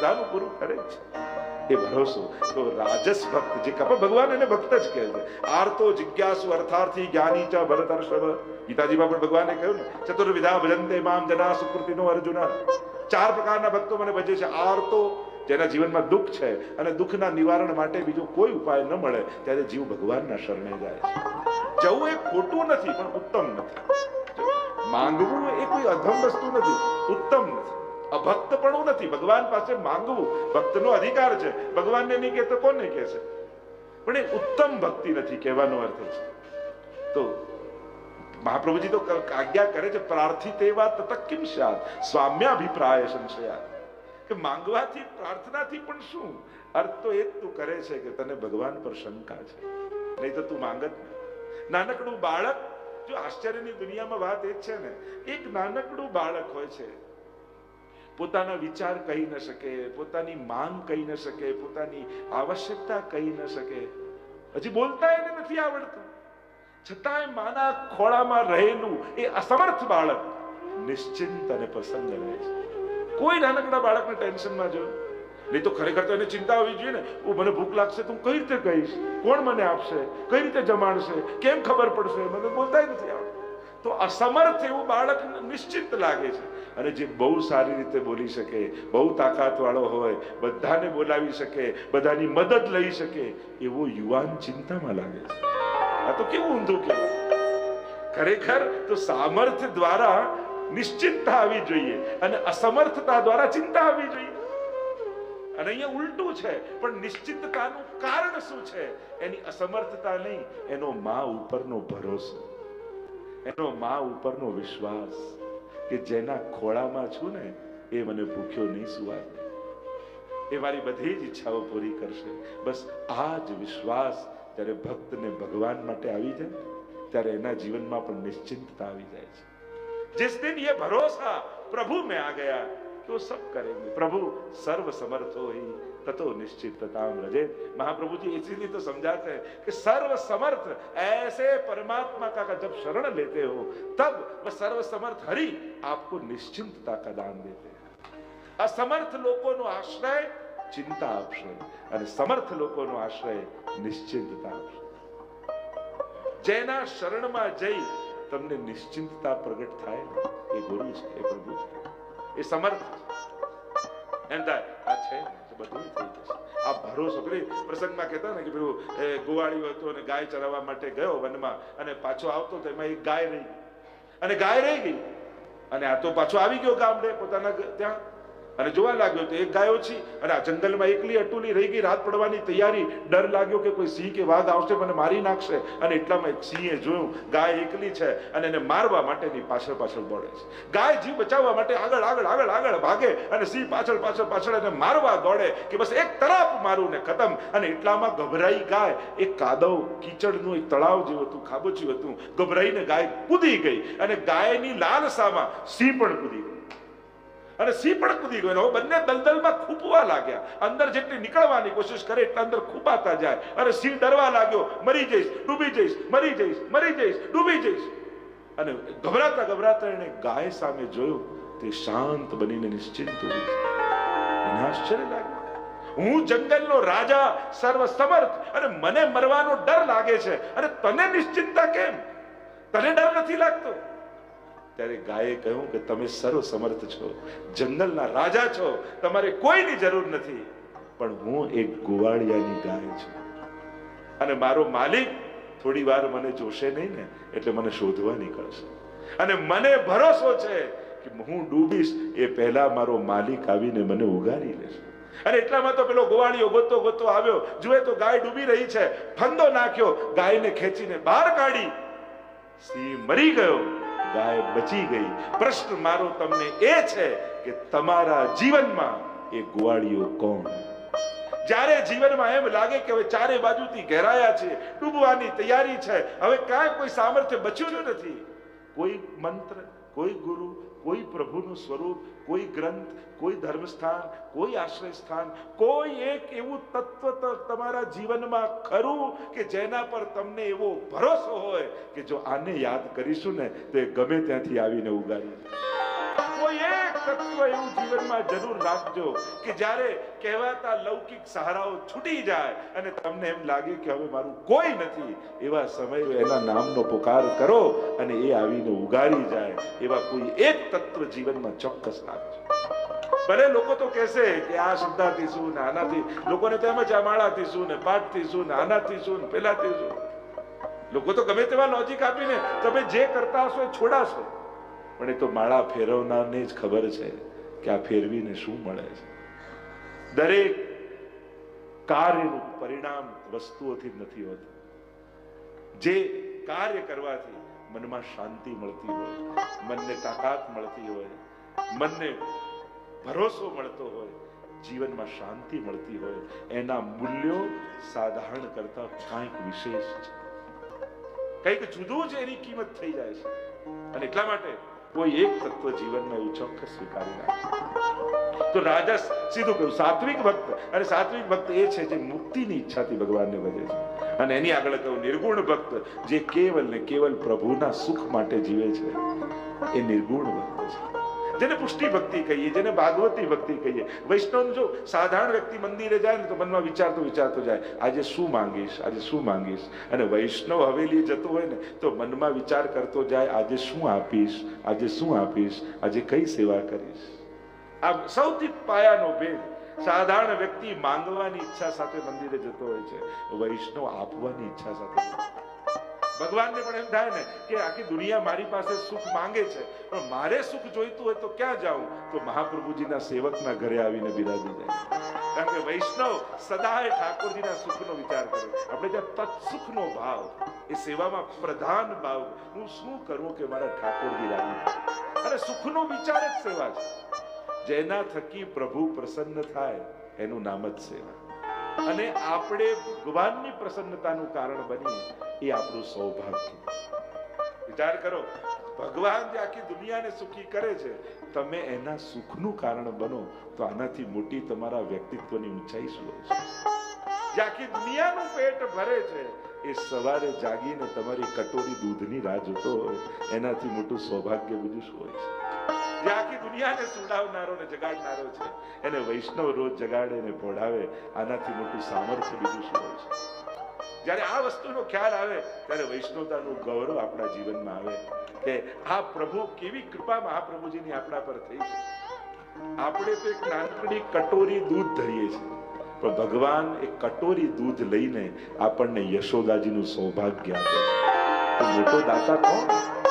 બધાનું પૂરું કરે છે. એ ભરોસો. તો રાજસ ભક્ત જે કપ ભગવાન એને ભક્ત જ કહે છે. આર્તો જિજ્ઞાસુ અર્થાર્થી જ્ઞાની ચ ભરતર્ષભ. ગીતાજીમાં પણ ભગવાને કહ્યું ને, ચતુર્વિધા ભજંતે મામ જના સુકૃતિનો અર્જુન. ચાર પ્રકારના ભક્તો મને ભજે છે. આર્તો, જેના જીવનમાં દુઃખ છે અને દુઃખના નિવારણ માટે બીજો કોઈ ઉપાય ન મળે, ત્યારે જીવ ભગવાનના શરણે જાય છે. જવું એ ખોટું નથી, પણ ઉત્તમ નથી. માંગવું એ કોઈ અધમ વસ્તુ નથી. ઉત્તમ નથી. અભક્તપણું નથી. ભગવાન પાસે માંગવું ભક્તનો અધિકાર છે. ભગવાનને નહીં કહેતો કોને કહે છે? પણ એ ઉત્તમ ભક્તિ નથી કહેવાનો અર્થ છે. તો મહાપ્રભુજી તો આજ્ઞા કરે છે પ્રાર્થી તેવા તતક કિમ સ્યાત સ્વામ્યાભિપ્રાય સંશયા કે માંગવાથી, પ્રાર્થનાથી પણ શું? અર્થ તો એ જ તું કરે છે કે તને ભગવાન પર શંકા છે. નહીં તો તું માંગત નાનકડું બાળક, જો આશ્ચર્યની દુનિયામાં વાત એ છે ને, એક નાનકડું બાળક હોય છે પોતાના વિચાર કહી ન શકે, પોતાની માંગ કહી ન શકે, પોતાની આવશ્યકતા કહી ન શકે. હજી બોલતા એને નથી આવડતું. છતાંય માના ખોળામાં રહેલું એ અસમર્થ બાળક નિશ્ચિંત અને પ્રસન્ન રહે છે. કોઈ નાનકડા બાળકને ટેન્શનમાં જો. નહીં તો ખરેખર તો એને ચિંતા હોવી જોઈએ ને. હું મને ભૂખ લાગશે, તો હું કઈ રીતે કહીશ? કોણ મને આપશે? કઈ રીતે જમાડશે? કેમ ખબર પડશે? મને બોલતા નથી આવડતું. તો અસમર્થ એવું બાળક નિશ્ચિત લાગે છે. અને જે બહુ સારી રીતે બોલી શકે, બહુ તાકાત વાળો હોય, બધાને બોલાવી શકે, બધાની મદદ લઈ શકે, એવો યુવાન ચિંતામાં લાગે છે. આ તો કેવું ઊંધું કહેવાય? ખરેખર તો સામર્થ્ય દ્વારા નિશ્ચિતતા આવી જોઈએ અને અસમર્થતા દ્વારા ચિંતા આવી જોઈએ. અને અહીંયા ઉલટું છે, પણ નિશ્ચિતતાનું કારણ શું છે? એની અસમર્થતા નહીં, એનો મા ઉપરનો ભરોસો. એનો મા ઉપરનો વિશ્વાસ કે જેના ખોળામાં છું ને એ મને ભૂખ્યો નહીં સુવા દે એ મારી બધી જ ઈચ્છાઓ પૂરી કરશે બસ આ જ વિશ્વાસ જ્યારે ભક્તને ભગવાન માટે આવી જાય ત્યારે એના જીવનમાં પણ નિશ્ચિંતતા આવી જાય છે जिस दिन ये भरोसा प्रभु में आ गया तो सब करेंगे प्रभु सर्व समर्थो ही ततो निश्चितताम रजे महाप्रभु जी इसीलिए तो समझाते हैं कि सर्व समर्थ ऐसे परमात्मा का, का जब शरण लेते हो तब वह सर्व समर्थ हरि आपको निश्चिंतता का दान देते हैं અસમર્થ લોકોનો આશ્રય ચિંતા આપશે અને સમર્થ લોકોનો આશ્રય નિશ્ચિંતતા આપશે જેના શરણમાં જઈ તમને નિશ્ચિંતતા પ્રગટ થાય ને, એ ગુરુ છે એ પ્રભુ છે એ સમર્થ છે એમ થાય આ છે ને, તો બધું થઈ જશે. આ ભરોસો કરી પ્રસંગમાં કહેતા ને કે પેલું, એ ગોવાળિયો હતો અને ગાય ચરાવવા માટે ગયો વનમાં અને પાછો આવતો તો એમાં એક ગાય રહી અને ગાય રહી ગઈ. અને આ તો પાછો આવી ગયો ગામડે પોતાના ત્યાં. અને જોવા લાગ્યો તો એક ગાયો છે અને આ જંગલમાં એકલી અટુલી રહી ગઈ, રાત પડવાની તૈયારી. ડર લાગ્યો કે કોઈ સિંહ કે વાઘ આવશે, મને મારી નાખશે. અને એટલામાં એક સિંહે જોયું, ગાય એકલી છે અને એને મારવા માટેની પાછળ પાછળ દોડે છે. ગાય જીવ બચાવવા માટે આગળ આગળ આગળ આગળ ભાગે અને સિંહ પાછળ પાછળ પાછળ એને મારવા દોડે કે બસ એક તરફ મારું ને ખતમ. અને એટલામાં ગભરાઈ ગાય એ કાદવ, કીચડનું એક તળાવ જેવું હતું, ખાબોચ્યું હતું. ગભરાઈને ગાય કૂદી ગઈ અને ગાયની લાલસામાં સિંહ પણ કૂદી ગયો અને સિંહ પણ કૂદી ગયો હવે બંને દલદલમાં ખૂપવા લાગ્યા. અંદર જેટલી નીકળવાની કોશિશ કરે એટલે અંદર ખૂપાતા જાય. અને સિંહ ડરવા લાગ્યો, મરી જઈશ, ડૂબી જઈશ, મરી જઈશ મરી જઈશ, ડૂબી જઈશ. અને ગભરાતા ગભરાતા એને ગાય સામે જોયું, તે શાંત બનીને નિશ્ચિંત એને આશ્ચર્ય લાગ્યું. હું જંગલનો રાજા સર્વ સમર્થ અને મને મરવાનો ડર લાગે છે. અને તને નિશ્ચિંતા કેમ? તને ડર નથી લાગતો? ત્યારે ગાયે કહ્યું કે તમે સર્વ સમર્થ છો, જંગલના રાજા છો, તમારે કોઈની જરૂર નથી. પણ હું એક ગોવાળિયાની ગાય છું. અને મારો માલિક થોડી વાર મને જોશે નહીં ને, એટલે મને શોધવા નીકળશે. અને મને ભરોસો છે કે હું ડૂબીશ, એ પહેલા મારો માલિક આવીને મને ઉગારી લેશે. અને એટલામાં તો પેલો ગોવાળિયો ગોતો ગોતો આવ્યો, જુએ તો ગાય ડૂબી રહી છે, ફંદો નાખ્યો, ગાયને ખેંચીને બહાર કાઢી, સિંહ મરી ગયો. ગાય બચી ગઈ. પ્રશ્ન મારો તમને એ છે કે તમારા જીવનમાં એ ગુવાળીઓ કોણ? જ્યારે જીવનમાં એમ લાગે કે હવે ચારે બાજુથી ઘેરાયા છે, ડૂબવાની તૈયારી છે, હવે કાંઈ કોઈ સામર્થ્ય બચ્યું નથી. કોઈ મંત્ર, કોઈ ગુરુ કોઈ પ્રભુનું સ્વરૂપ, કોઈ ગ્રંથ, કોઈ ધર્મસ્થાન, કોઈ આશ્રય સ્થાન કોઈ એક એવું તત્વ તમારા જીવનમાં ખરું કે જેના પર તમને એવો ભરોસો હોય કે જો આને યાદ કરીશું ને તો એ ગમે ત્યાંથી આવીને ઉગાડી. કોઈ એક તત્વ એવું જીવનમાં જરૂર રાખજો કે જ્યારે કહેવાતા લૌકિક સહારાઓ છૂટી જાય અને તમને એમ લાગે કે હવે મારું કોઈ નથી, એવા સમયે એના નામનો પુકાર કરો અને એ આવીને ઉગારી જાય, એવા કોઈ એક તત્વ જીવનમાં ચોક્કસ રાખજો. ભલે લોકો તો કહેશે કે આ શબ્દાથી શું ને આનાથી, લોકોને તો એમ જ આ માળાથી શું ને પાઠથી શું ને આનાથી શું ને પેલાથી શું. લોકો તો ગમે તેવા લોજિક આપીને તમે જે કરતા હશો એ છોડાશો. પણ એ તો માળા ફેરવનારને જ ખબર છે કે આ ફેરવીને શું મળે છે. દરેક કાર્યનું પરિણામ વસ્તુઓથી નથી હોતું. જે કાર્ય કરવાથી મનમાં શાંતિ મળતી હોય, મનને તાકાત મળતી હોય, મનને ભરોસો મળતો હોય, જીવનમાં શાંતિ મળતી હોય, એના મૂલ્યો સાધારણ કરતા કંઈક વિશેષ છે. કંઈક જુદું જ એની કિંમત થઈ જાય છે. અને એટલા માટે કોઈ એક તત્વ જીવનમાં એવું ચોક્કસ સ્વીકારી રાખે તો રાજસ સીધું કહ્યું, સાત્વિક ભક્ત. અને સાત્વિક ભક્ત એ છે જે મુક્તિની ઈચ્છાથી ભગવાનને ભજે છે. અને એની આગળ કહું નિર્ગુણ ભક્ત જે કેવલ ને કેવલ પ્રભુના સુખ માટે જીવે છે, એ નિર્ગુણ ભક્ત છે. જેને પુષ્ટિ ભક્તિ કહીએ, જેને ભાગવતી ભક્તિ કહીએ. વૈષ્ણવ જો સાધારણ વ્યક્તિ મંદિરે જાય ને તો મનમાં વિચારતો વિચારતો જાય, આજે શું માંગીશ? આજે શું માંગીશ? અને વૈષ્ણવ હવેલી જતો હોય ને, તો મનમાં વિચાર કરતો જાય, આજે શું આપીશ? આજે શું આપીશ? આજે કઈ સેવા કરીશ? આ સૌથી પાયાનો ભેદ સાધારણ વ્યક્તિ માંગવાની ઈચ્છા સાથે મંદિરે જતો હોય છે. વૈષ્ણવ આપવાની ઈચ્છા સાથે. ભગવાનને પણ એમ થાય ને કે આખી દુનિયા મારી પાસે સુખ માંગે છે. પણ મારે સુખ જોઈતું હોય તો ક્યાં જાઉં? તો મહાપ્રભુજીના સેવકના ઘરે આવીને બિરાજી જાય. કારણ કે વૈષ્ણવ સદાય ઠાકોરજીના સુખનો વિચાર કરે આપણે ત્યાં તત્સુખનો ભાવ, એ સેવામાં પ્રધાન ભાવ. હું શું કરું કે મારા ઠાકોરજી રાજી થાય? અને સુખનો વિચાર જ સેવા છે. જેના થકી પ્રભુ પ્રસન્ન થાય, એનું નામ જ સેવા. અને આપણે ભગવાનની પ્રસન્નતાનું કારણ બનીએ, એ આપણું સૌભાગ્ય. વિચાર કરો, ભગવાન જે આખી દુનિયાને સુખી કરે છે, તમે એના સુખનું કારણ બનો, તો આનાથી મોટી તમારા વ્યક્તિત્વની ઊંચાઈ શું હોય છે જે આખી દુનિયાનું પેટ ભરે છે, એ સવારે જાગીને તમારી કટોરી દૂધની રાહ જોતો હોય, એનાથી મોટું સૌભાગ્ય બીજું શું હોય છે? જે આપણા જીવનમાં આવે. કે આ પ્રભુ કેવી કૃપા મહાપ્રભુજીની આપણા પર થઈ છે. આપણે તો એક નાનકડી કટોરી દૂધ ધરીએ છીએ. પણ ભગવાન એ કટોરી દૂધ લઈને આપણને યશોદાજીનું સૌભાગ્ય આપે છે. મોટો દાતા કોણ?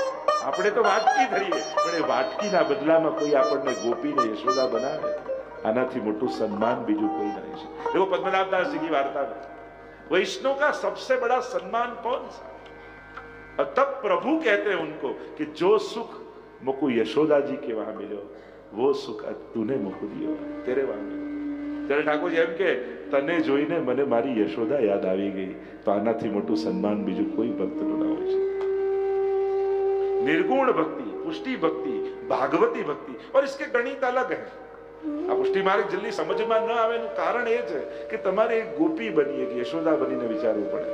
આપણે તો વાટકી ધરીએ. પણ એ વાટકીના બદલામાં કોઈ આપણને ગોપીને યશોદા બનાવે. આનાથી મોટું સન્માન બીજું કોઈ નહીં છે. એવો પદ્મનાભદાસજી ની વાર્તા વૈષ્ણવ કા સબસે બડા સન્માન કોણ સા તબ પ્રભુ કહેતે ઉનકો કે જો સુખ મુકુ યશોદાજી કે વહાં મિલ્યો વો સુખ તુને મુકુ દિયો. તેરે વહાં મિલ્યો ત્યારે ઠાકોરજી એમ કે તને જોઈને મને મારી યશોદા યાદ આવી ગઈ, તો આનાથી મોટું સન્માન બીજું કોઈ ભક્તનું ના હોય. निर्गुण भक्ति पुष्टि भक्ति भागवती भक्ति और इसके गणित अलग है આ પુષ્ટિ માર્ગ જલ્દી સમજમાં ન આવે એનું કારણ એ છે કે તમારે એક ગોપી બની એક યશોદા બનીને વિચારવું પડે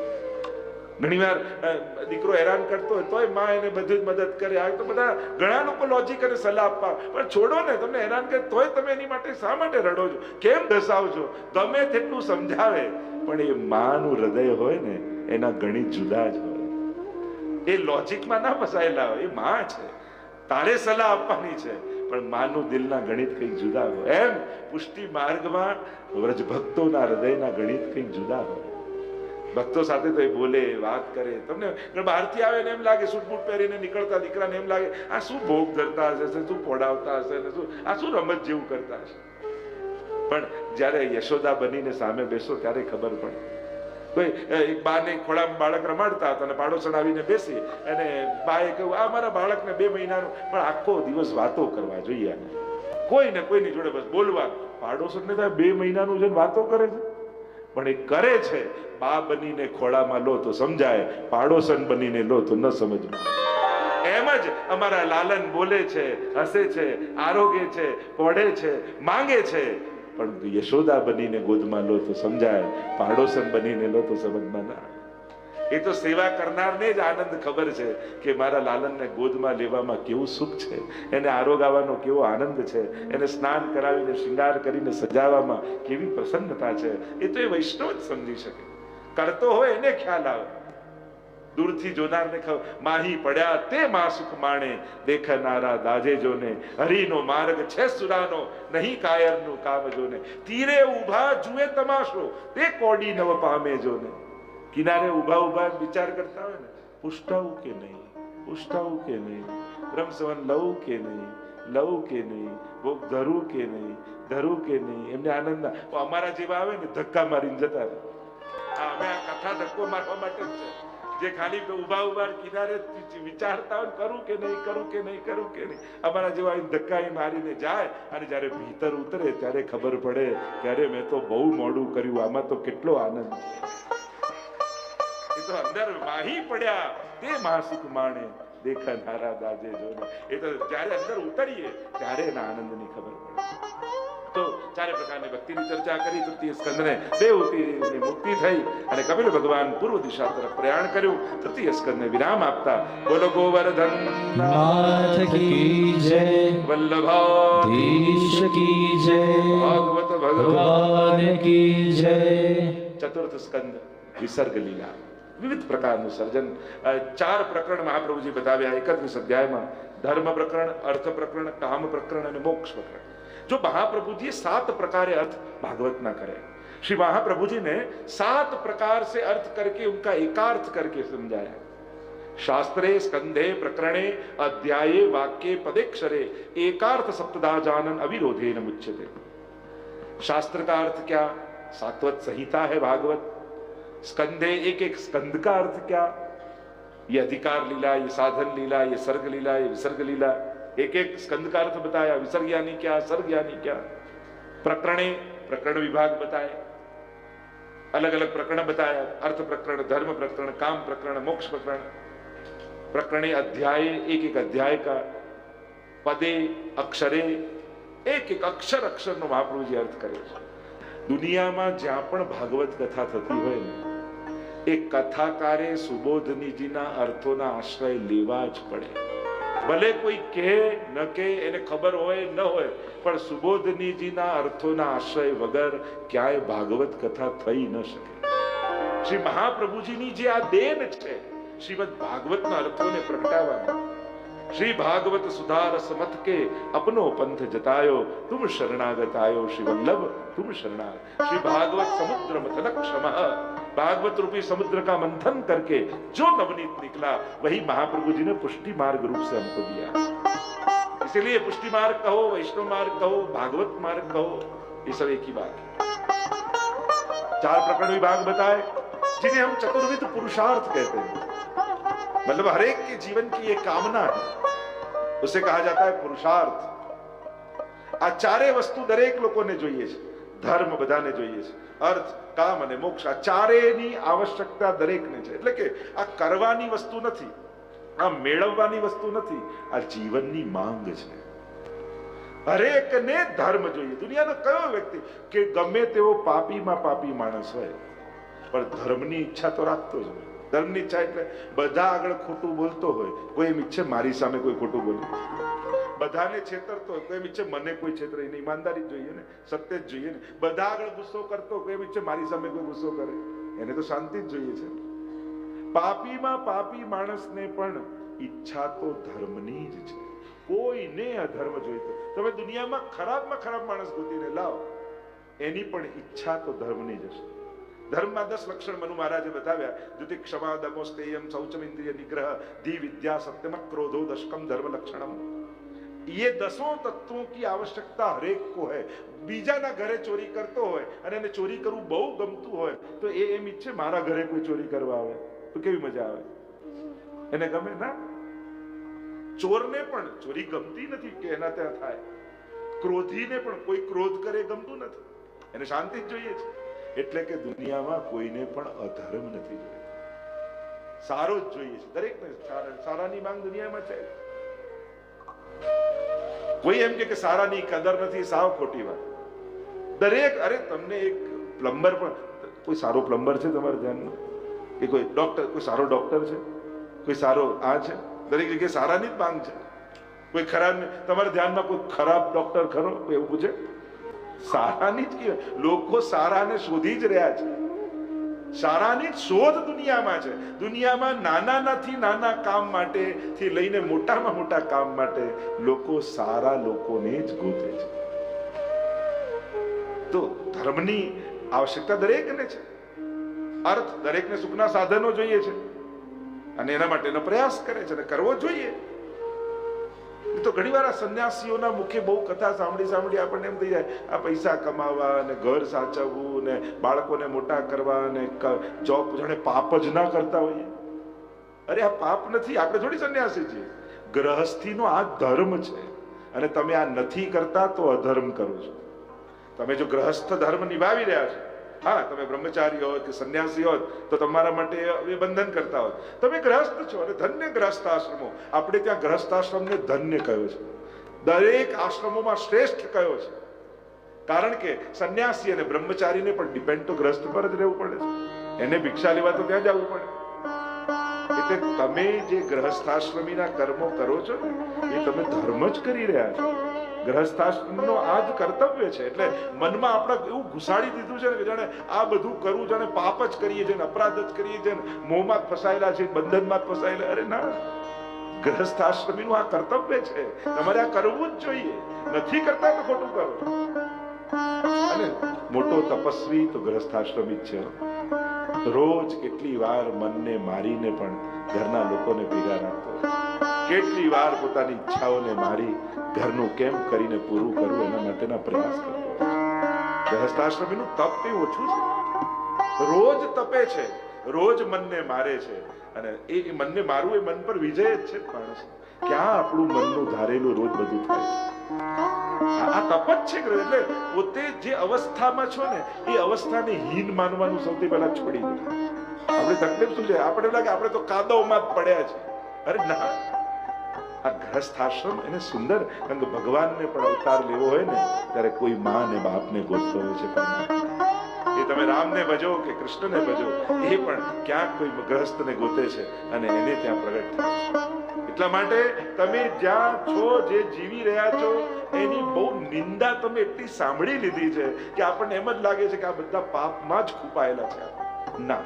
ઘણીવાર અ, દીકરો હેરાન કરતો હોય તોય માં એને બધું જ મદદ કરે આ તો બધા ઘણા લોકો લોજિક અને સલાહ આપવા પણ છોડો ને તમને હેરાન કરે તોય તમે એની માટે શા માટે રડો છો કેમ દસાવજો ગમે તેટલું સમજાવે પણ એ માનું હૃદય હોય ને એના ગણિત જુદા જ હોય એ લોજિકમાં ના ફસાયેલા હોય, એ માં છે. તારે સલાહ આપવાની છે, પણ માનું દિલના ગણિત કંઈક જુદા હોય. એમ પુષ્ટિ માર્ગમાં વ્રજ ભક્તોના હૃદયના ગણિત કંઈક જુદા હોય. ભક્તો સાથે તો એ બોલે વાત કરે. તમને બહારથી આવે ને એમ લાગે, સૂટ પહેરીને નીકળતા દીકરાને એમ લાગે, આ શું ભોગ ધરતા હશે, શું પોડાવતા હશે, ને શું? આ શું રમત જેવું કરતા હશે? પણ જ્યારે યશોદા બનીને સામે બેસો, ત્યારે ખબર પડે. આખો દિવસ વાતો કરવા જોઈએ કોઈ ને કોઈની જોડે બસ બોલવા, પાડોશણને તો બે મહિનાનું વાતો કરે છે. પણ એ કરે છે. બા બનીને ખોળામાં લો તો સમજાય પાડોશન બનીને લો તો ન સમજમાં એમ જ અમારા લાલન બોલે છે, હસે છે આરોગ્ય છે, પડે છે, માંગે છે. પણ યશોદા બનીને ગોદમાં લો તો સમજાય પાડોશન બનીને લો તો સમજમાં ના એ તો સેવા કરનારને જ આનંદ ખબર છે કે મારા લાલનને ગોદમાં લેવામાં કેવું સુખ છે, એને આરોગાવાનો કેવો આનંદ છે, એને સ્નાન કરાવીને શૃંગાર કરીને સજાવવામાં કેવી પ્રસન્નતા છે, એ તો એ વૈષ્ણવ જ સમજી શકે. કરતો હોય એને ખ્યાલ આવે. દૂરથી જોનારને ખબર. માહી પડ્યા, તે મા સુખ માણે. દેખનારા દાજે જોને હરિનો માર્ગ છે સુરાનો, નહીં કાયરનું કામ જોને તીરે ઊભા જુએ તમાશો, તે કોડી નવ પામે જોને કિનારે ઊભા ઊભા વિચાર કરતા હોય ને, પુષ્ટાવું કે નહીં? પુષ્ટાવું કે નહીં? બ્રહ્મસવન લઉં કે નહીં? લઉં કે નહીં? ભોગ ધરું કે નહીં? ધરું કે નહીં? એમને આનંદ અમારા જેવા આવે ને, ધક્કા મારીને જતા રહે. અમે આ કથા ધક્કો મારવા માટે જ છે. જે ખાલી ઊભા ઊભા કિનારે વિચારતા હોય કરું કે નહીં, કરું કે નહીં, કરું કે નહીં. અમારા જેવા અહીં ધક્કા મારીને જાય અને જ્યારે ભીતર ઉતરે ત્યારે ખબર પડે કે મેં તો બહુ મોડું કર્યું. આમાં તો કેટલો આનંદ એ તો અંદર માહી પડ્યા. તે માસિક માણે દેખનારા દાજે જોને એ તો જ્યારે અંદર ઉતરીએ, ત્યારે એના આનંદની ખબર પડે. તો ચારે પ્રકારની ભક્તિની ચર્ચા કરી તૃતીય સ્કંદને દેવતીની મુક્તિ થઈ અને કપિલ ભગવાન પૂર્વ દિશા તરફ પ્રયાણ કર્યું. તૃતીય સ્કંદને વિરામ આપતા બોલો ગોવર્ધન. નાથ કી જય. વલ્લભાધીશ કી જય. ભાગવત ભગવાન કી જય. ચતુર્થ સ્કંદ વિસર્ગ લીલા. વિવિધ પ્રકારનું સર્જન. ચાર પ્રકરણ મહાપ્રભુજી બતાવ્યા. એકત્રીસ અધ્યાયમાં ધર્મ પ્રકરણ અર્થ પ્રકરણ કામ પ્રકરણ અને મોક્ષ પ્રકરણ. जो महाप्रभु जी सात प्रकार अर्थ भागवत ना करे। श्री महाप्रभु जी ने सात प्रकार से अर्थ करके उनका एकार्थ करके समझाया शास्त्रे, स्कंधे, प्रकरणे, अध्याये, वाक्ये, पदेक्षरे, एकार्थ सप्तदा जानन अविरोधे न शास्त्र का अर्थ क्या? सात्वत संहिता है भागवत। स्कंधे एक एक स्कंद का अर्थ क्या? ये अधिकार लीला, ये साधन लीला, ये सर्ग लीला, ये विसर्ग लीला एक एक स्कंद का अर्थ बताया विसर्ग यानी क्या सर्ग यानी क्या प्रकरणे प्रकरण विभाग बताए अलग अलग प्रकरण बताया अर्थ प्रकरण धर्म प्रकरण काम प्रकरण मोक्ष प्रकरण प्रकरणे अध्याय एक एक अध्याय का पदे अक्षरे એક એક અક્ષર અક્ષરનો મહાપ્રભુજી અર્થ કરે છે દુનિયામાં જ્યાં પણ ભાગવત કથા થતી હોય ને એ કથાકારે સુબોધનીજીના અર્થોના આશ્રય લેવા જ પડે ભલે કોઈ કહે, ન કહે, એને ખબર હોય, ન હોય, પણ સુબોધનીજીના અર્થોના આશ્રય વગર ક્યાંય ભાગવત કથા થઈ ન શકે. શ્રી મહાપ્રભુજીની જે આ દેન છે, શ્રીમદ ભાગવતના અર્થોને પ્રગટાવવાની. શ્રી ભાગવત સુધાર સમત કે અપનો પંથ જતાયો, તુમ શરણાગત આયો શ્રી વલ્લભ, તુમ શરણાગત. શ્રી ભાગવત સમુદ્ર મથન ક્ષમઃ भागवत रूपी समुद्र का मंथन करके जो नवनीत निकला वही महाप्रभु जी ने पुष्टि मार्ग रूप से हमको दिया इसीलिए पुष्टि मार्ग कहो वैष्णव मार्ग कहो भागवत मार्ग कहो ये सब एक ही बात है चार प्रकरण विभाग बताए जिन्हें हम चतुर्विध पुरुषार्थ कहते हैं मतलब हरेक के जीवन की एक कामना है उसे कहा जाता है पुरुषार्थ આ ચારે વસ્તુ દરેક લોકોને જોઈએ છે ધર્મ બધાને જોઈએ છે અર્થ કામ અને મોક્ષ, આ ચારેયની આવશ્યકતા દરેકને છે. એટલે કે આ કરવાની વસ્તુ નથી, આ મેળવવાની વસ્તુ નથી, આ જીવનની માંગ છે. હરેકને ધર્મ જોઈએ. દુનિયાનો કયો વ્યક્તિ કે ગમે તેવો પાપીમાં પાપી માણસ હોય, પણ ધર્મની ઈચ્છા તો રાખતો જ હોય. ધર્મની ઈચ્છા એટલે બધા આગળ ખોટું બોલતો હોય. કોઈ એમ ઈચ્છે મારી સામે કોઈ ખોટું બોલે. બધાને છેતરતો હોય, કોઈ એમ મને કોઈ છેતરે એને ઈમાનદારી જોઈએ ને, સત્ય જ જોઈએ ને. બધા આગળ ગુસ્સો કરતો કોઈ એમ મારી સામે કોઈ ગુસ્સો કરે. એને તો શાંતિ જ જોઈએ છે. પાપીમાં પાપી માણસને પણ ઈચ્છા તો ધર્મની જ છે. કોઈને અધર્મ જોઈતો તમે દુનિયામાં ખરાબમાં ખરાબ માણસ ગોતીને લાવો, એની પણ ઈચ્છા તો ધર્મની જ છે ધર્મમાં દસ લક્ષણ મનુ મહારાજે બતાવ્યા. જ્યોતિ ક્ષમા દમો સ્તેયમ શૌચમ ઇન્દ્રિય નિગ્રહ ધી વિદ્યા સત્યમ ક્રોધો દશકમ ધર્મ લક્ષણમ. એ દસો તત્વો કી આવશ્યકતા હરેક કો હે બીજાના ઘરે ચોરી કરતો હોય અને એને ચોરી કરવું બહુ ગમતું હોય તો એ એમ ઈચ્છે મારા ઘરે કોઈ ચોરી કરવા આવે તો કેવી મજા આવે એને ગમે ના ચોરને પણ ચોરી ગમતી નથી કે એના ત્યાં થાય ક્રોધીને પણ કોઈ ક્રોધ કરે ગમતું નથી એને શાંતિ જ જોઈએ છે એટલે કે દુનિયામાં કોઈને પણ અધર્મ નથી જોઈએ સારો જ જોઈએ છે દરેકને સારાની માંગ દુનિયામાં છે કોઈ એમ કે સારાની કદર નથી, સાવ ખોટી વાત. દરેક, અરે તમને એક પ્લમ્બર પણ, કોઈ સારો પ્લમ્બર છે તમારા ધ્યાનમાં? કે કોઈ ડોક્ટર, કોઈ સારો ડોક્ટર છે? કોઈ સારો આ છે? દરેક જગ્યાએ સારાની જ માંગ છે. કોઈ ખરાબ તમારા ધ્યાનમાં કોઈ ખરાબ ડોક્ટર ખરો? એવું પૂછે? સારાની જ કે લોકો સારાને શોધી જ રહ્યા છે. સારાની શોધ દુનિયામાં છે. દુનિયામાં નાનાનાથી નાના કામ માટે થી લઈને મોટામાં મોટા કામ માટે લોકો સારા લોકોને જ ગોતે છે. તો ધર્મની આવશ્યકતા દરેકને છે. અર્થ દરેકને સુખના સાધનો જોઈએ છે. અને એના માટેનો પ્રયાસ કરે છે અને કરવો જોઈએ. તો ઘણીવાર આ સંન્યાસીઓના મુખે બહુ કથા સાંભળી સાંભળી આપણને એમ થઈ જાય, આ પૈસા કમાવા અને ઘર સાચવવું ને બાળકોને મોટા કરવા અને જોબ જાણે પાપ જ ના કરતા હોઈએ. અરે આ પાપ નથી, આપણે થોડી સંન્યાસી છીએ. ગ્રહસ્થીનો આ ધર્મ છે અને તમે આ નથી કરતા તો અધર્મ કરો છો. તમે જો ગ્રહસ્થ ધર્મ નિભાવી રહ્યા છો હા, તમે બ્રહ્મચારી હો કે સંન્યાસી હોત તો તમારા માટે એ બંધન કરતા હોત તમે ગ્રહસ્થ છો અને ધન્ય ગ્રહસ્થ આશ્રમો આપણે ત્યાં ગ્રહસ્થ આશ્રમને ધન્ય કહ્યો છે. દરેક આશ્રમોમાં શ્રેષ્ઠ કયો છે. કારણ કે સંન્યાસી અને બ્રહ્મચારીને પણ ડિપેન્ડ તો ગ્રસ્ત પર જ રહેવું પડે છે. એને ભિક્ષા લેવા તો ત્યાં જવું પડે. એટલે તમે જે ગ્રહસ્થાશ્રમીના કર્મો કરો છો ને, એ તમે ધર્મ જ કરી રહ્યા છો. ગ્રહસ્થાશ્રમનો આ જ કર્તવ્ય છે. એટલે મનમાં આપણે એવું ઘુસાડી દીધું છે ને કે જાણે આ બધું કરવું, જાણે પાપ જ કરીએ છીએ અપરાધ જ કરીએ છીએ મોહમાં ફસાયેલા છે, બંધનમાં જ ફસાયેલા. અરે ના, ગ્રહસ્થાશ્રમીનું આ કર્તવ્ય છે. તમારે આ કરવું જ જોઈએ. નથી કરતા તો ખોટું કરો. મોટો તપસ્વી તો ગ્રહસ્થાશ્રમી જ છે. રોજ કેટલી વાર મનને મારીને પણ ઘરના લોકોને ભેગા રાખતો કેટલી વાર પોતાની ઈચ્છાઓને મારી ઘરનું કેમ કરીને પૂરું કરવું એના માટેના પ્રયાસ કરતો ગ્રહસ્થાશ્રમીનું તપ તે ઓછું છે. રોજ તપે છે, રોજ મનને મારે છે. અને એ મનને મારવું એ મન પર વિજય જ છે માણસ ક્યાં આપણું મનનું ધારેલું રોજ બધું થાય છે? આ તપત છે. એટલે પોતે જે અવસ્થામાં છો ને, એ અવસ્થાને હીન માનવાનું સૌથી પહેલા છોડી દો આપણે તકલીફ શું છે આપણે લાગે આપણે તો કાદવમાં જ પડ્યા છે અરે ના આ ગ્રસ્થ આશ્રમ એને સુંદર કારણ કે ભગવાનને પણ અવતાર લેવો હોય ને, ત્યારે કોઈ માં ને બાપને ગોતતો હોય છે. એ તમે રામને ભજો કે કૃષ્ણને ભજો, એ પણ ક્યાંક કોઈ ગ્રસ્તને ગોતે છે અને એને ત્યાં પ્રગટ થાય એટલા માટે તમે જ્યાં છો, જે જીવી રહ્યા છો, એની બહુ નિંદા તમે એટલી સાંભળી લીધી છે કે આપણને એમ જ લાગે છે કે આ બધા પાપમાં જ ખૂપાયેલા છે ના.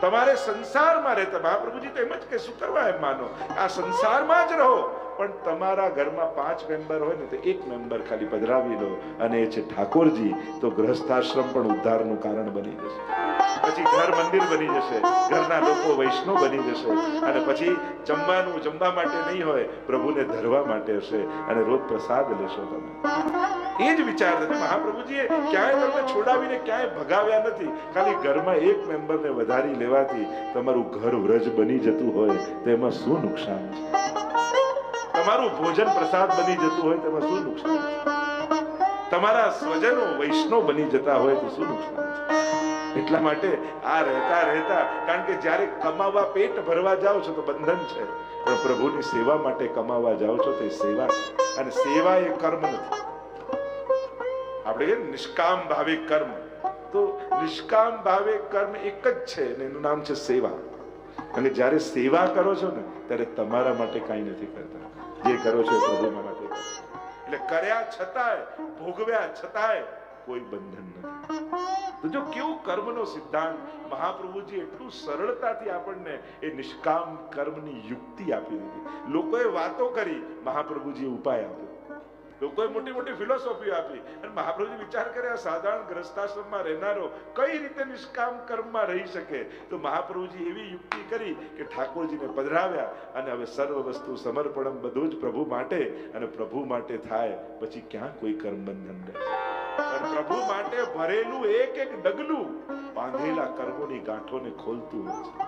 તમારે સંસારમાં રહેતા, મહાપ્રભુજી તો એમ જ કે, શું કરવા એમ માનો? આ સંસારમાં જ રહો. પણ તમારા ઘરમાં પાંચ મેમ્બર હોય ને તો એક મેમ્બર ખાલી પધરાવી લો અને એ છે ઠાકોરજી, તો ગ્રહસ્થાશ્રમ પણ ઉદ્ધારનું કારણ બની જશે. પછી ઘર મંદિર બની જશે. ઘરના લોકો વૈષ્ણવ બની જશે. અને પછી જમવાનું જમવા માટે નહીં હોય, પ્રભુને ધરવા માટે હશે. અને રોજ પ્રસાદ લેશો તમે. એ જ વિચાર નથી મહાપ્રભુજીએ ક્યાંય તમને છોડાવીને ક્યાંય ભગાવ્યા નથી. ખાલી ઘરમાં એક મેમ્બરને વધારી લેવાથી તમારું ઘર વ્રજ બની જતું હોય. તો એમાં શું નુકસાન છે? તમારું ભોજન પ્રસાદ બની જતું હોય, તેમાં શું નુકસાન તમારા સ્વજનો વૈષ્ણવ બની જતા હોય, તો શું નુકસાન એટલા માટે આ રહેતા રહેતા, કારણ કે જ્યારે કમાવા પેટ ભરવા જાઓ છો, તો બંધન છે. પણ પ્રભુની સેવા માટે કમાવા જાઓ છો, તો સેવા છે. અને સેવા એ કર્મ નથી. આપણે નિષ્કામ ભાવે કર્મ. તો નિષ્કામ ભાવે કર્મ એક જ છે, અને એનું નામ છે સેવા. અને જ્યારે સેવા કરો છો ને, ત્યારે તમારા માટે કાંઈ નથી કરતા. જે કરો છો એ માટે એટલે કર્યા છતાંય, ભોગવ્યા છતાંય કોઈ બંધન નથી. તો જો કેવું કર્મનો સિદ્ધાંત, મહાપ્રભુજી એટલું સરળતાથી આપણને એ નિષ્કામ કર્મની યુક્તિ આપી દીધી. લોકોએ વાતો કરી, મહાપ્રભુજીએ ઉપાય આપ્યો. લોકોએ મોટી મોટી ફિલોસોફી આપી. અને મહાપ્રભુજી વિચાર કર્યા, સાધારણ ગ્રસ્તાશ્રમમાં રહેનારો કઈ રીતે નિષ્કામ કર્મમાં રહી શકે? તો મહાપ્રભુજી એવી યુક્તિ કરી કે ઠાકોરજીને પધરાવ્યા અને હવે સર્વ વસ્તુ સમર્પણમ બધું જ પ્રભુ માટે અને પ્રભુ માટે થાય. પછી ક્યાં કોઈ કર્મ બંધન રહે? પ્રભુ માટે ભરેલું એક એક ડગલું બાંધેલા કર્મોની ગાંઠોને ખોલતું હોય છે.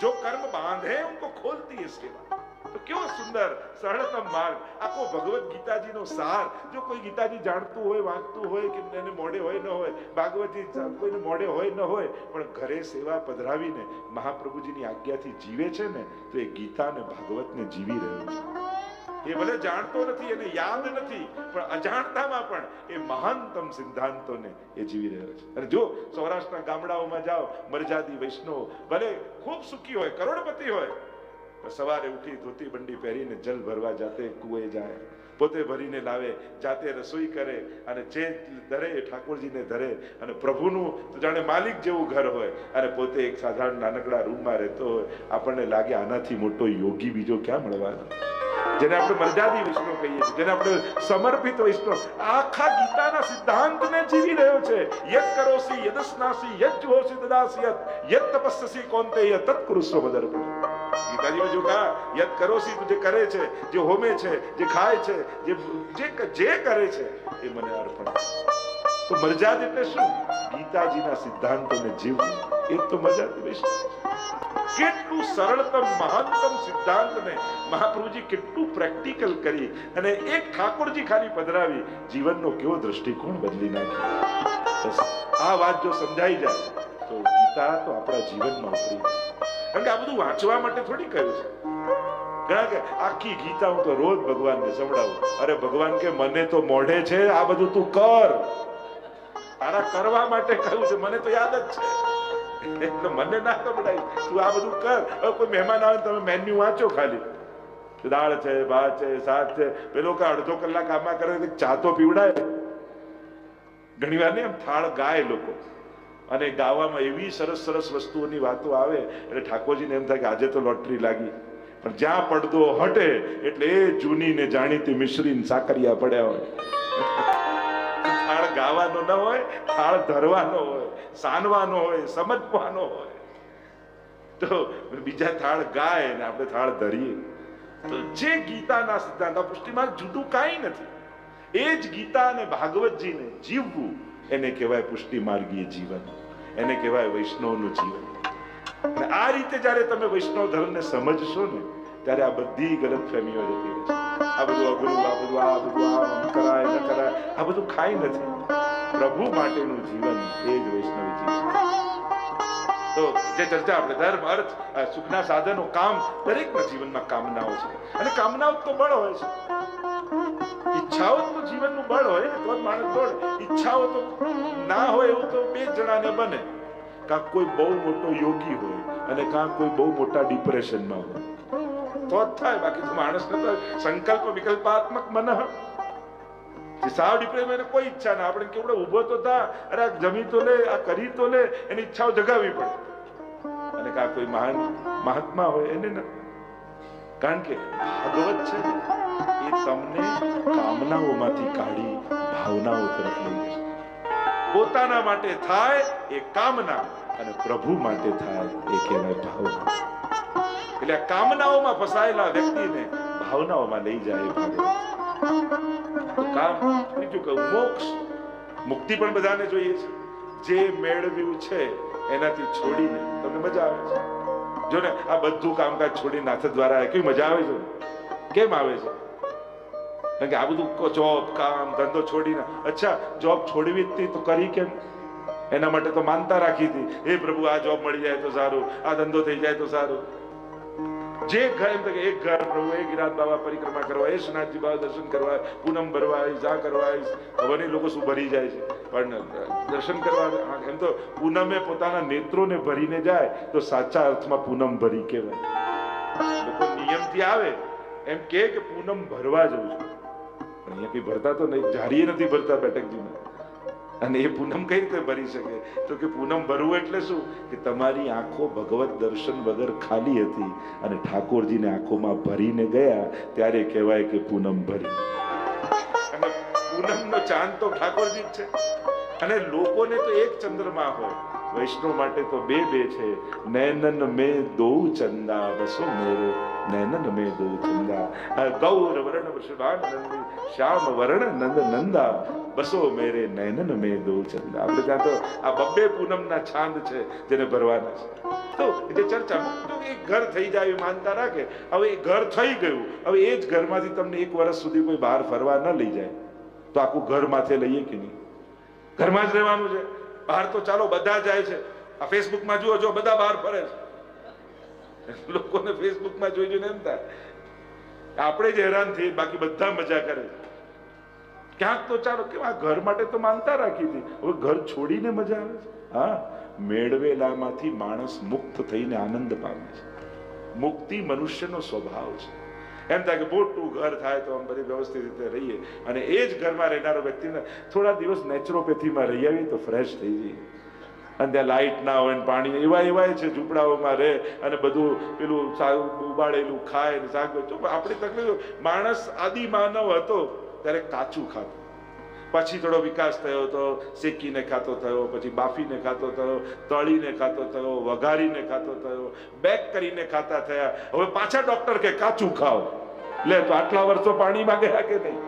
જો કર્મ બાંધે, ઉनको ખોલતી હે સેવા. કેવો સુંદર, સરળતમ માર્ગ. આખો ભગવત ગીતાજીનો સાર, જો કોઈ ગીતાજી જાણતું હોય, વાંચતું હોય, કે એને મોડે હોય, ન હોય, ભાગવતજી કોઈને મોડે હોય, ન હોય, પણ ઘરે સેવા પધરાવીને મહાપ્રભુજીની આજ્ઞાથી જીવે છે ને, તો એ ગીતા ને ભાગવતને જીવી રહ્યો છે. એ ભલે જાણતો નથી, એને યાદ નથી, પણ અજાણતામાં પણ એ મહાનતમ સિદ્ધાંતોને એ જીવી રહ્યો છે. અને જો સૌરાષ્ટ્રના ગામડાઓમાં જાઓ, મરજાદી વૈષ્ણવ, ભલે ખૂબ સુખી હોય, કરોડપતિ હોય સવારે ઉઠી ધોતી બંડી પહેરીને જલ ભરવા જાતે કુએ જાય. પોતે ભરીને લાવે, જાતે રસોઈ કરે અને જે ધરે ઠાકોરજીને ધરે. અને પ્રભુનું તો જાણે માલિક જેવું ઘર હોય. અને પોતે એક સાધારણ નાનકડા રૂમમાં રહેતો હોય. આપણને લાગે આનાથી મોટો યોગી બીજો ક્યાં મળવાનો? જેને આપણે મર્યાદી વિષ્ણુ કહીએ છીએ, જેને આપણે સમર્પિત વૈષ્ણવ આખા ગીતાના સિદ્ધાંતને જીવી રહ્યો છે. યદ કરોસી યદસ્નાસી યદ જોસી દદાસી યદ. તપસ્સી કોંતે યત કુરુસ્વ મદર્પણ ગીતાજીમાં જો કહા યદ કરોસી તું જે કરે છે, જે હોમે છે, જે ખાય છે, જે જે કરે છે, એ મને અર્પણ તો મરજાદ એટલે શું? ગીતાજીના સિદ્ધાંતોને જીવવું. એ તો મરજાદ વિશે કેટલું સરળતમ, મહાનતમ સિદ્ધાંતને મહાપ્રભુજી કેટલું પ્રેક્ટિકલ કરી અને એક ઠાકોરજી ખાલી પધરાવી, જીવનનો કેવો દ્રષ્ટિકોણ બદલી નાખ્યો. આ વાત જો સમજાઈ જાય, તો ગીતા તો આપણા જીવનમાં ઉતરી. કારણ કે આ બધું વાંચવા માટે થોડી કહ્યું છે. કારણ કે આખી ગીતા હું તો રોજ ભગવાનને સંભળાવું. અરે ભગવાન કે મને તો મોઢે છે, આ બધું તું કર. તારા કરવા માટે કહ્યું છે, મને તો યાદ જ છે. એટલે મને ના સંભળાય. તું આ બધું કર. હવે કોઈ મહેમાન આવે તમે મેન્યુ વાંચો ખાલી. દાળ છે, ભાત છે, શાક છે. પેલો કે અડધો કલાક આમાં કરે ચા તો પીવડાય ઘણી વાર ને એમ થાળ ગાય લોકો. અને ગાવામાં એવી સરસ સરસ વસ્તુઓની વાતો આવે, એટલે ઠાકોરજીને એમ થાય કે આજે તો લોટરી લાગી. પણ જ્યાં પડદો હટે, એટલે એ જૂની ને જાણીતી મિશ્રીને સાકરિયા પડ્યા હોય. થાળ ગાવાનો ન હોય, થાળ ધરવાનો હોય, સાનવાનો હોય, સમજવાનો હોય. તો બીજા થાળ ગાય ને આપણે થાળ ધરીએ. તો જે ગીતાના સિદ્ધાંત પુષ્ટિમાં જુદું કાંઈ નથી. એ જ ગીતા અને ભાગવતજીને જીવવું એને કહેવાય પુષ્ટિ માર્ગીય જીવન. એને કહેવાય વૈષ્ણવનું જીવન. અને આ રીતે જ્યારે તમે વૈષ્ણવ ધર્મને સમજશો ને, ત્યારે આ બધી ગલત ફેમીઓ જતી રહેશે. આ બધું અઘરું, આ બધું આ બધું, આ કરાય, ન કરાય, આ બધું ખાઈ નથી. પ્રભુ માટેનું જીવન એ જ વૈષ્ણવ જીવન તો જે ચર્ચા આપણે ધર્મ, અર્થ સુખના સાધનો, કામ, દરેકના જીવનમાં કામનાઓ છે. અને કામનાઓ તો બળ હોય છે. ઈચ્છાઓ તો જીવનનું બળ હોય ને, તો જ માણસ દોડે. ઈચ્છાઓ તો ના હોય એવું તો બે જણાને બને. કાં કોઈ બહુ મોટો યોગી હોય અને કાં કોઈ બહુ મોટા ડિપ્રેશનમાં હોય. તો જ થાય. બાકી તો માણસને તો સંકલ્પ વિકલ્પાત્મક મન. સાવ ડિપ્રેશન એને કોઈ ઈચ્છા ના. આપણે કેવડો ઊભો તો થા. અરે આ જમી તો લે, આ કરી તો લે, એની ઈચ્છાઓ જગાવી પડે. અને કાં કોઈ મહાન મહાત્મા હોય એને ના કારણ કે ભાગવત છે એ તમને કામનાઓમાંથી કાઢી ભાવનાઓ તરફ લઈ જશે પોતાના માટે થાય એ કામના અને પ્રભુ માટે થાય એ કહેવાય ભાવના. એટલે કામનાઓમાં ફસાયેલા વ્યક્તિને ભાવનાઓમાં લઈ જાય કામ બીજું કહું, મોક્ષ. મુક્તિ પણ બધાને જોઈએ છે. જે મેળવ્યું છે, એનાથી છોડીને તમને મજા આવે છે. જો ને આ બધું કામકાજ છોડી નાથ દ્વારા કેવી મજા આવે છે? કેમ આવે છે? કારણ કે આ બધું જોબ કામ, ધંધો છોડીને અચ્છા જોબ છોડવી જ તો કરી કેમ? એના માટે તો માનતા રાખી હતી. હે પ્રભુ, આ જોબ મળી જાય તો સારું. આ ધંધો થઈ જાય તો સારું. જે ઘર એમ એક ઘર પ્રભુ, એક ગિરાત બાબા પરિક્રમા કરવા, એ શ્રીનાથજી બાબા દર્શન કરવા, પૂનમ ભરવા જા કરવા ખબર લોકો શું ભરી જાય છે? પણ દર્શન કરવા એમ તો પૂનમે પોતાના નેત્રોને ભરીને જાય, તો સાચા અર્થમાં પૂનમ ભરી કહેવાય. લોકો નિયમથી આવે, એમ કે પૂનમ ભરવા જવું છું. પણ અહીંયા કઈ ભરતા તો નહીં જારીએ નથી ભરતા બેઠકજીમાં અને એ પૂનમ કઈ રીતે ભરી શકે? તો કે પૂનમ ભરવું એટલે શું? કે તમારી આંખો ભગવત દર્શન વગર ખાલી હતી અને ઠાકોરજીને આંખોમાં ભરીને ગયા, ત્યારે કહેવાય કે પૂનમ ભરી. અને પૂનમનો ચાંદ તો ઠાકોરજી જ છે. અને લોકોને તો એક ચંદ્રમા હોય. વૈષ્ણવ માટે તો બે બે છે. નૈનન મે દો ચંદા બસો મેરે. નૈનન મે દો ચંદા. ગૌર વર્ણ વૃષભાનંદી શ્યામ વરણ નંદ નંદા બસો મેરે નૈનન મે દો ચંદા. આપણે ત્યાં તો આ બબ્બે પૂનમના છાંદ છે જેને ભરવાના છે. તો જે ચર્ચા, તો એ ઘર થઈ જાય માનતા રાખે. હવે એ ઘર થઈ ગયું. હવે એ જ ઘરમાંથી તમને એક વર્ષ સુધી કોઈ બહાર ફરવા ન લઈ જાય. તો આખું ઘર માથે લઈએ કે નહીં? ઘરમાં જ રહેવાનું છે. બહાર તો ચાલો બધા જાય છે. આ ફેસબુકમાં જુઓ જો બધા બહાર ફરે છે. લોકોને ફેસબુકમાં જોઈ જોઈને એમ થાય. આપણે જ હેરાન થઈએ, બાકી બધા મજા કરે ક્યાંક તો ચાલો કે આ ઘર માટે તો માનતા રાખી હતી. હવે ઘર છોડીને મજા આવે છે. હા, મેળવેલામાંથી માણસ મુક્ત થઈને આનંદ પામે છે. મુક્તિ મનુષ્યનો સ્વભાવ છે. એમ થાય કે મોટું ઘર થાય તો આમ બધી વ્યવસ્થિત રીતે રહીએ. અને એ જ ઘરમાં રહેનારો વ્યક્તિને થોડા દિવસ નેચરોપેથીમાં રહી આવીએ તો ફ્રેશ થઈ જઈએ. અને ત્યાં લાઇટ ના હોય ને પાણી એવા એવાય છે ઝૂંપડાઓમાં રહે અને બધું પેલું ઉબાળેલું ખાય ને શાક આપણી તકલીફ માણસ આદિ માનવ હતો, ત્યારે કાચું ખાતો. પછી થોડો વિકાસ થયો તો શેકીને ખાતો થયો, પછી બાફીને ખાતો થયો, તળીને ખાતો થયો, વઘારીને ખાતો થયો બેક કરીને ખાતા થયા. હવે પાછા ડોક્ટર કે, કાચું ખાઓ. લે, તો આટલા વર્ષો પાણી ગયા કે નહીં?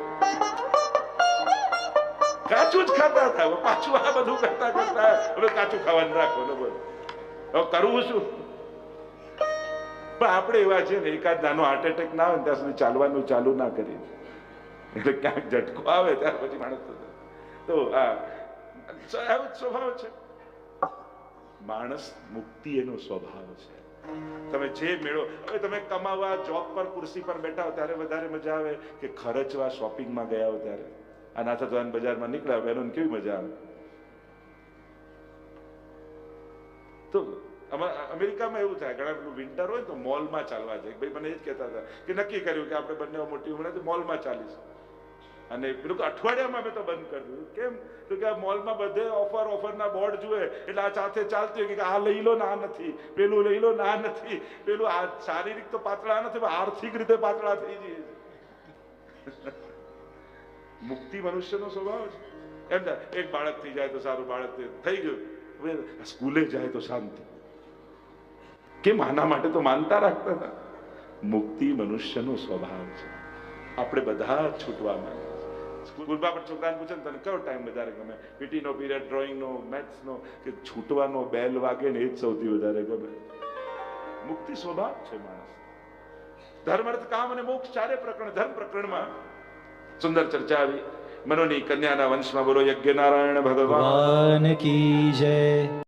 કાચું જ ખાતા હતા. પાછું આ બધું કરતા કરતા હવે કાચું ખાવાનું રાખો ને બોલો. હવે કરવું શું? પણ આપણે એવા છે ને, એકાદ નાનો હાર્ટ એટેક ના આવે ત્યાં સુધી ચાલવાનું ચાલુ ના કરીએ. એટલે ક્યાંક ઝટકો આવે ત્યાર પછી માણસ તો આ સ- સ્વભાવ છે. માણસ મુક્તિ એનો સ્વભાવ છે. તમે જે મેળો હવે તમે કમાવા જોબ પર ખુરશી પર બેઠા હો ત્યારે વધારે મજા આવે કે ખર્ચવા શોપિંગમાં ગયા હો ત્યારે. આ નાથા ધોવાન બજારમાં નીકળ્યા, બહેનોને કેવી મજા આવે? તો અમા- અમેરિકામાં એવું થાય, ઘણા પેલું વિન્ટર હોય તો મોલમાં ચાલવા જાય. ભાઈ મને એ જ કહેતા હતા કે નક્કી કર્યું કે આપણે બંને મોટી ઉંમરે મોલમાં ચાલીશું. અને પેલું અઠવાડિયામાં મેં તો બંધ કરી દીધું. કેમ? તો કે આ મોલમાં બધે ઓફર ઓફરના બોર્ડ જુએ. એટલે આ સાથે ચાલતી હોય કે આ લઈ લો ના નથી. પેલું લઈ લો ના નથી. પેલું આ શારીરિક તો પાતળા નથી, પણ આર્થિક રીતે પાતળા થઈ જઈએ મુક્તિ મનુષ્યનો સ્વભાવ છે. એમ ને એક બાળક થઈ જાય તો સારું, બાળક થઈ- ગયું. સ્કૂલે જાય તો શાંતિ. કેમ? આના માટે તો માનતા રાખતા હતા. મુક્તિ મનુષ્યનો સ્વભાવ છે. આપણે બધા છૂટવા માંગે છે સ્કૂલમાં પણ છોકરાને પૂછે ને તને કયો ટાઈમ વધારે ગમે? પીટી નો પીરિયડ ડ્રોઈંગ નો મેથ્સ નો, કે છૂટવાનો બેલ વાગે ને એ જ સૌથી વધારે ગમે. મુક્તિ સ્વભાવ છે માણસ. ધર્મ અર્થ કામ અને મોક્ષ ચારે પ્રકરણ, ધર્મ પ્રકરણમાં. સુંદર ચર્ચા આવી. મનોની કન્યાના વંશમાં બોલો યજ્ઞ નારાયણ ભગવાન કી જય.